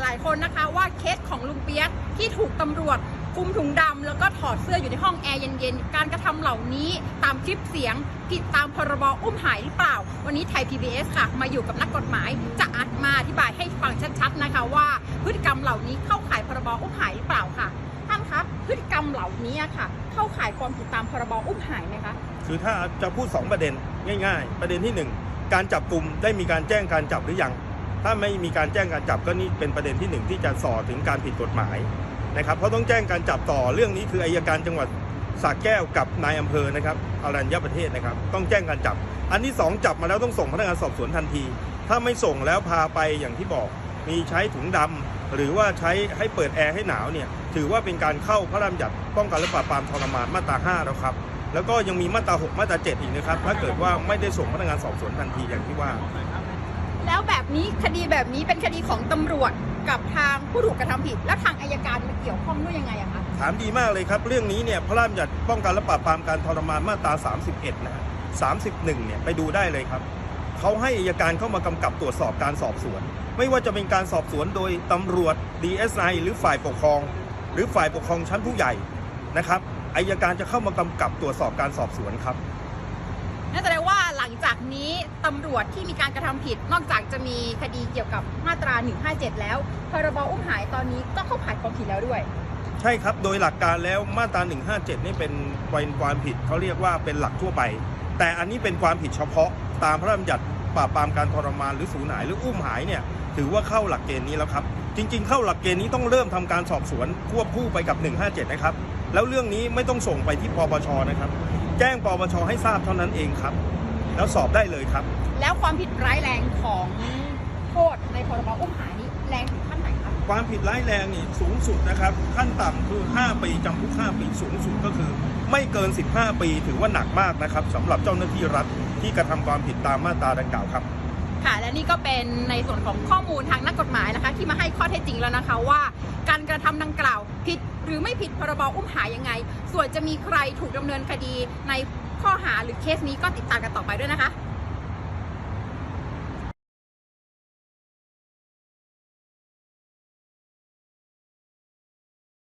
หลาย ๆ คนนะคะ ว่าเคสของลุงเปียกที่ถูกตำรวจคุมถุงดำแล้วก็ถอดเสื้ออยู่ในห้องแอร์เย็นๆ การกระทำเหล่านี้ตามคลิปเสียง ผิดตามพรบอุ้มหายหรือเปล่า วันนี้ไทย PBS ค่ะ มาอยู่กับนักกฎหมาย จะอัดมาอธิบายให้ฟังชัดๆนะคะว่า พฤติกรรมเหล่านี้เข้าข่ายพรบอุ้มหายหรือเปล่าค่ะ ท่านคะพฤติกรรมเหล่านี้ค่ะ เข้าข่ายความผิดตามพรบอุ้มหายไหมคะคือถ้าจะพูด 2 ประเด็นง่าย ๆ ประเด็นที่ 1 การจับกลุ่มได้มีการแจ้งการจับหรือยัง ถ้าไม่มีการแจ้งการจับก็นี่เป็นประเด็นที่หนึ่งที่จะส่อถึงการผิดกฎหมายนะครับ เพราะต้องแจ้งการจับต่อเรื่องนี้คืออายการจังหวัดสระแก้วกับนายอำเภอนะครับอรัญญประเทศนะครับ ต้องแจ้งการจับ อันที่สองจับมาแล้วต้องส่งพนักงานสอบสวนทันที ถ้าไม่ส่งแล้วพาไปอย่างที่บอก มีใช้ถุงดำหรือว่าใช้ให้เปิดแอร์ให้หนาวเนี่ยถือว่าเป็นการเข้าพระราชบัญญัติป้องกันและปราบปรามทรมานมาตรา 5 แล้วครับแล้วก็ยังมีมาตรา 6 มาตรา 7 อีกนะครับ ถ้าเกิดว่าไม่ได้ส่งพนักงานสอบสวนทันทีอย่างที่ว่า แล้วแบบนี้คดีแบบนี้เป็นคดีของตำรวจกับทางผู้ถูกกระทำผิด แล้วทางอายการมาเกี่ยวข้องด้วยยังไงอะคะถามดีมากเลยครับ เรื่องนี้เนี่ยพระราชบัญญัติป้องกันและปราบปรามการทรมานมาตรา 31 นะฮะ31 เนี่ยไปดูได้เลยครับเขาให้อายการเข้ามากำกับตรวจสอบการสอบสวน ไม่ว่าจะเป็นการสอบสวนโดยตำรวจ DSI หรือฝ่ายปกครอง หรือฝ่ายปกครองชั้นผู้ใหญ่นะครับอายการจะเข้ามากำกับตรวจสอบการสอบสวนครับนั่นแสดงว่าหลั งจากนี้ตำรวจที่มีการกระทำผิด นอกจากจะมีคดีเกี่ยวกับมาตรา 157 แล้ว พรบอุ้มหายตอนนี้ก็เข้าข่ายความผิดแล้วด้วย ใช่ครับ โดยหลักการแล้วมาตรา 157 นี่เป็นเป็นความผิดเขาเรียกว่าเป็นหลักทั่วไป แต่อันนี้เป็นความผิดเฉพาะตามพระราชบัญญัติปราบปรามการทรมานหรือสูญหายหรืออุ้มหายเนี่ยถือว่าเข้าหลักเกณฑ์นี้แล้วครับ จริง ๆ เข้าหลักเกณฑ์นี้ต้องเริ่มทำการสอบสวนควบคู่ไปกับ 157 นะครับ แล้วเรื่องนี้ไม่ต้องส่งไปที่ปปชนะครับ แจ้งปปชให้ทราบเท่านั้นเองครับ แล้วสอบได้เลยครับ แล้วความผิดร้ายแรงของโทษในพรบอุ้มหายนี้แรงถึงขั้นไหนคะความผิดร้ายแรงนี่สูงสุดนะครับขั้นต่ำคือ 5 ปีจำคุก 5 ปีสูงสุดก็คือ ไม่เกิน 15 ปีถือว่าหนักมากนะครับสำหรับเจ้าหน้าที่รัฐที่กระทำความผิดตามมาตราดังกล่าวครับ ค่ะ และนี่ก็เป็นในส่วนของข้อมูลทางนักกฎหมายนะคะ ที่มาให้ข้อเท็จจริงแล้วนะคะว่า การกระทำดังกล่าวผิดหรือไม่ผิดพรบอุ้มหายยังไง ส่วนจะมีใครถูกดำเนินคดีในข้อหาหรือเคสนี้ก็ติดตามกันต่อไปด้วยนะคะ